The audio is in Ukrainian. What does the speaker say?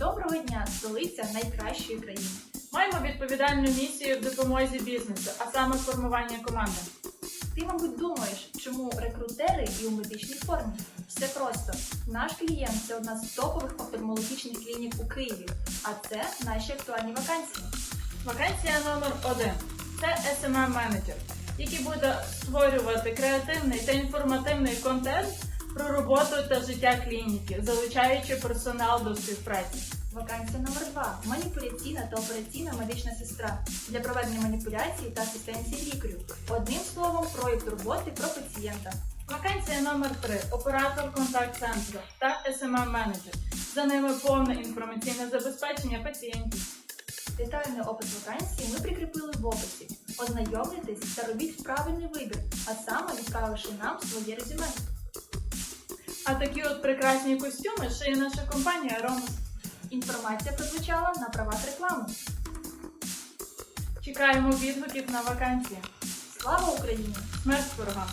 Доброго дня, столиця найкращої країни. Маємо відповідальну місію в допомозі бізнесу, а саме формування команди. Ти, мабуть, думаєш, чому рекрутери і у медичній формі? Все просто. Наш клієнт це одна з топових офтальмологічних клінік у Києві, а це наші актуальні вакансії. Вакансія номер один це smm менеджер який буде створювати креативний та інформативний контент про роботу та життя клініки, залучаючи персонал до співпраці. Вакансія номер 2 маніпуляційна та операційна медична сестра для проведення маніпуляцій та асистенції лікарю. Одним словом, проєкт роботи про пацієнта. Вакансія номер 3 оператор контакт-центру та smm менеджер За ними повне інформаційне забезпечення пацієнтів. Детальний опис вакансії ми прикріпили в описі. Ознайомлюйтесь та робіть правильний вибір, а саме відправивши нам своє резюме. А такі от прекрасні костюми шиє наша компанія Ромас. Інформація прозвучала на правах реклами. Чекаємо відгуків на вакансії. Слава Україні! Смерть ворогам!